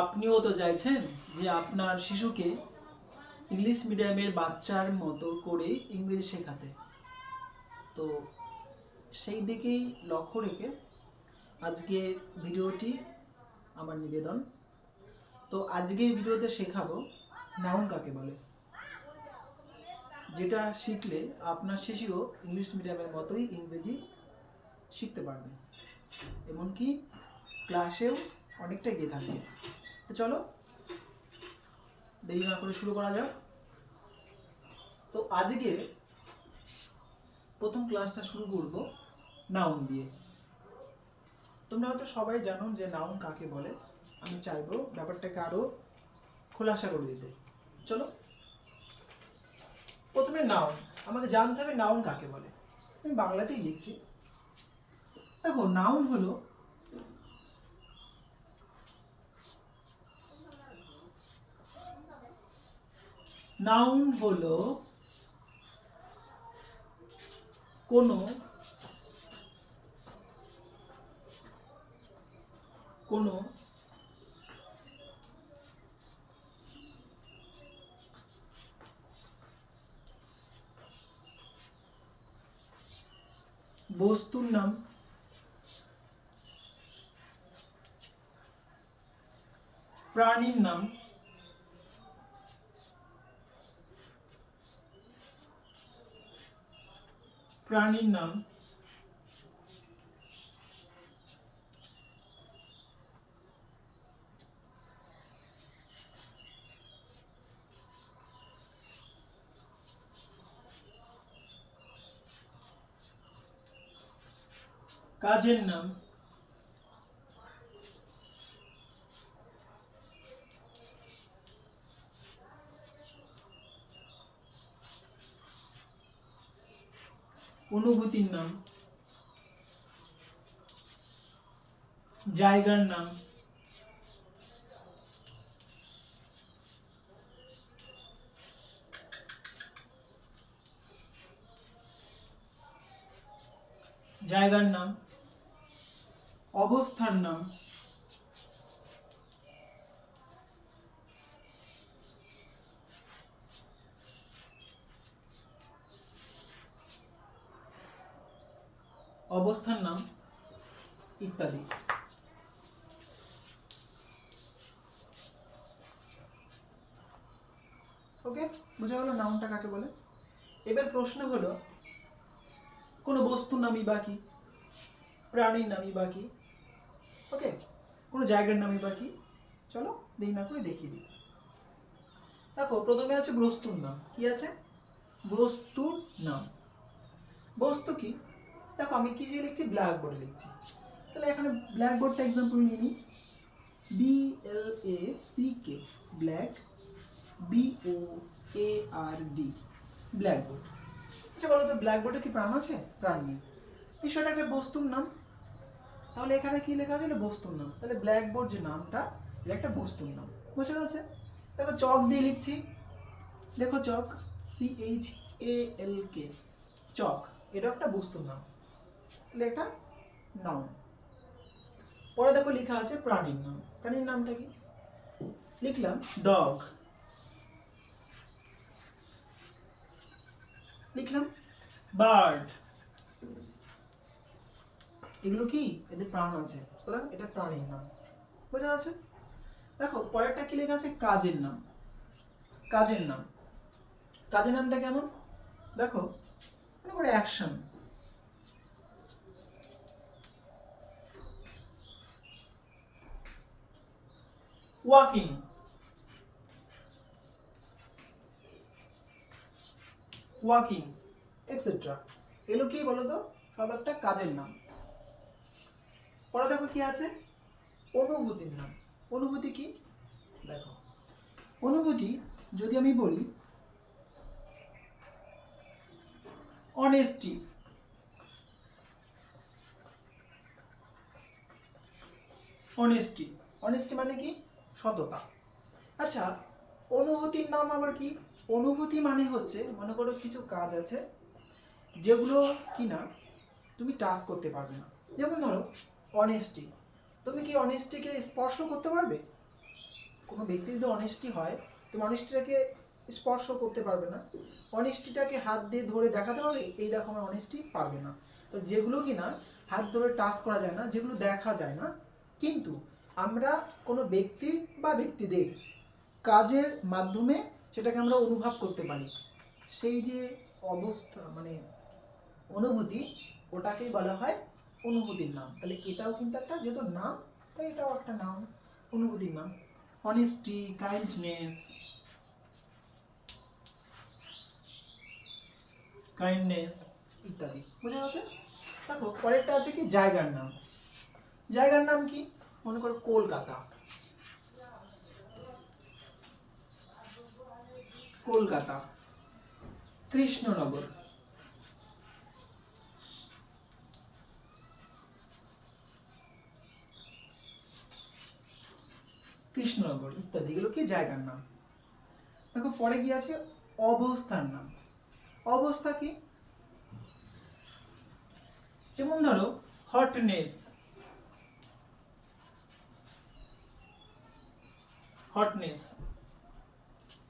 আপনিও তো চাইছেন যে আপনার শিশুকে ইংলিশ মিডিয়ামের বাচ্চার মতো করে ইংরেজি শেখাতে। তো সেই দিকেই লক্ষ্য রেখে আজকে ভিডিওটি আমার নিবেদন। তো আজকের ভিডিওতে শেখাবো নাউন কাকে বলে? যেটা শিখলে আপনার শিশুও ইংলিশ মিডিয়ামের মতোই ইংরেজি শিখতে পারবে। এমনকি ক্লাসেও অনেকটা এগিয়ে থাকবে। তো চলো, দেরি না করে শুরু করা যাক। তো আজকে প্রথম ক্লাসটা শুরু করব নাউন দিয়ে। তোমরা হয়তো সবাই জানো যে নাউন কাকে বলে। আমি চাইব ব্যাপারটাকে আরও খোলাসা করে দিতে। চলো, প্রথমে নাউন আমাকে জানতে হবে নাউন কাকে বলে। আমি বাংলাতেই লিখছি। দেখো নাউন হলো নাউন হলো কোনো কোনো বস্তুর নাম প্রাণীর নাম প্রাণীর নাম? কাজের নাম? অনুভূতির নাম। জায়গার নাম। জায়গার নাম। অবস্থার নাম। অবস্থার নাম ইত্যাদি। ওকে বোঝা গেল নামটা কাকে বলে? এবার প্রশ্ন হলো, কোনো বস্তুর নামই বাকি প্রাণীর নামই বাকি ওকে কোনো জায়গার নামই বাকি চলো দেরি না করে দেখিয়ে দিই। দেখো, প্রথমে আছে বস্তুর নাম। কি আছে? বস্তুর নাম। বস্তু কি? দেখো, আমি কি দিয়ে লিখছি? ব্ল্যাক বোর্ডে লিখছি। তাহলে এখানে ব্ল্যাক বোর্ডটা এক্সাম্পল নিয়ে নিই। B L A C K black B O A R D black board আচ্ছা বলো তো ব্ল্যাক বোর্ডে কি প্রাণ আছে? প্রাণ নেই। বিষয়টা একটা বস্তুর নাম। তাহলে এখানে কি লেখা আছে? বস্তুর নাম। তাহলে ব্ল্যাক বোর্ড যে নামটা, এটা একটা বস্তুর নাম। বুঝতে গেছে দেখো, চক দিয়ে লিখছি। দেখো, চক সি এইচ এ এল কে চক। এটা একটা বস্তুর নাম। তাহলে একটা নাউন। পরে দেখো লেখা আছে প্রাণীর নাম। প্রাণীর নামটা কি? লিখলাম ডগ। লিখলাম বার্ড। এগুলো কি? এদের প্রাণ আছে। সুতরাং এটা প্রাণীর নাম। বোঝা আছে দেখো, পরেরটা কি লেখা আছে? কাজের নাম। কাজের নাম। কাজের নামটা কেমন? দেখো অ্যাকশন ওয়াকিং ওয়াকিং এক্সেট্রা এগুলো কি বলো তো সব একটা কাজের নাম। পরে দেখো কি আছে? অনুভূতির নাম। অনুভূতি কি? দেখো। অনুভূতি, যদি আমি বলি অনেস্টি অনেস্টি অনেস্টি মানে কি? সততা। আচ্ছা অনুভূতির নাম আবার কি? অনুভূতি মানে হচ্ছে, মনে করো কিছু কাজ আছে, যেগুলো কি না তুমি টাচ করতে পারবে না। যেমন ধরো অনেস্টি তুমি কি অনেস্টিকে স্পর্শ করতে পারবে? কোনো ব্যক্তি যদি অনেস্টি হয়, তুমি অনেস্টিটাকে স্পর্শ করতে পারবে না। অনেস্টিটাকে হাত দিয়ে ধরে দেখাতে পারবে, এই দেখো আমার অনেস্টি পারবে না। তো যেগুলো কি না হাত ধরে টাচ করা যায় না, যেগুলো দেখা যায় না। কিন্তু আমরা কোনো ব্যক্তি বা ব্যক্তিদের কাজের মাধ্যমে সেটাকে আমরা অনুভব করতে পারি। সেই যে অবস্থা মানে অনুভূতি, ওটাকেই বলা হয় অনুভূতির নাম। তাহলে এটাও কিন্তু একটা, যেহেতু নাম, তাই এটাও একটা নাম, অনুভূতির নাম। অনেস্টি কাইন্ডনেস কাইন্ডনেস ইত্যাদি। বোঝা গেছে? দেখো, পরেরটা আছে কি? জায়গার নাম। জায়গার নাম কি? মনে করো কলকাতা। কলকাতা। কৃষ্ণনগর। কৃষ্ণনগর, ইত্যাদি, এগুলো কি জায়গার নাম? দেখো, পরে কি আছে অবস্থার নাম। অবস্থা কি? যেমন ধরো hotness hotness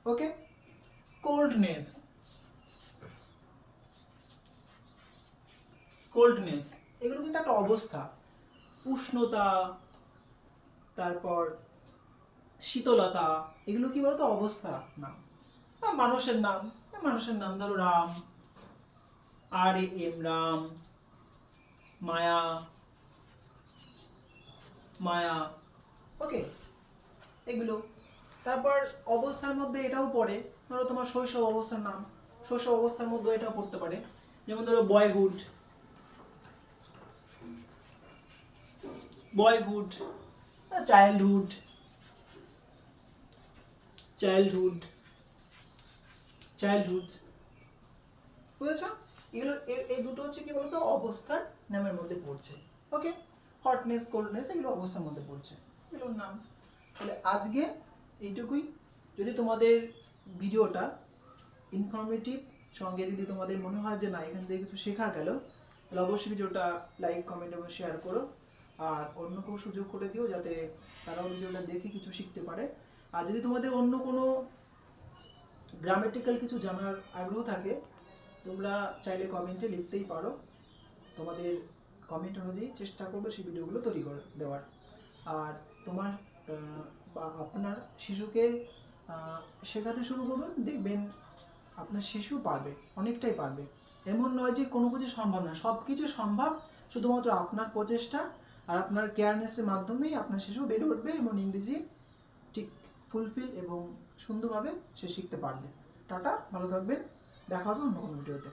okay coldness coldness এগুলো কিন্তু একটা অবস্থা। উষ্ণতা তারপর শীতলতা এগুলো কি বলতো? অবস্থা। নাম। মানুষের নাম। মানুষের নাম ধরো রাম। আর এম রাম। মায়া। মায়া। ওকে এগুলো। তারপর অবস্থার মধ্যে এটাও পড়ে। ধরো তোমার শৈশব অবস্থার নাম। শৈশব অবস্থার মধ্যে এটাও পড়তে পারে। যেমন ধরো boyhood boyhood childhood childhood childhood বুঝেছ? এগুলো এই দুটো হচ্ছে কি বলতো? অবস্থার নামের মধ্যে পড়ছে। ওকে হটনেস কোল্ডনেস এগুলো অবস্থার মধ্যে পড়ছে। এগুলোর নাম। তাহলে আজকে এইটুকুই। যদি তোমাদের ভিডিওটা ইনফরমেটিভ সঙ্গে যদি তোমাদের মনে হয় যে না, এখান থেকে কিছু শেখা গেল, তাহলে অবশ্যই ভিডিওটা লাইক কমেন্ট এবং শেয়ার করো। আর অন্য কেউ সুযোগ করে দিও যাতে তারাও ভিডিওটা দেখে কিছু শিখতে পারে। আর যদি তোমাদের অন্য কোনো গ্রামেটিক্যাল কিছু জানার আগ্রহ থাকে, তোমরা চাইলে কমেন্টে লিখতেই পারো। তোমাদের কমেন্ট অনুযায়ী চেষ্টা করব সেই ভিডিওগুলো তৈরি করে দেওয়ার। আর তোমার বা আপনার শিশুকে শেখাতে শুরু করুন, দেখবেন আপনার শিশু পারবে, অনেকটাই পারবে। এমন নয় যে কোনো কিছু সম্ভব না সব কিছু সম্ভব, শুধুমাত্র আপনার প্রচেষ্টা আর আপনার কেয়ারনেসের মাধ্যমেই আপনার শিশু বেড়ে উঠবে এবং ইংরেজি ঠিক ফুলফিল এবং সুন্দরভাবে সে শিখতে পারবে। টাটা, ভালো থাকবেন, দেখা হবে অন্য কোনো ভিডিওতে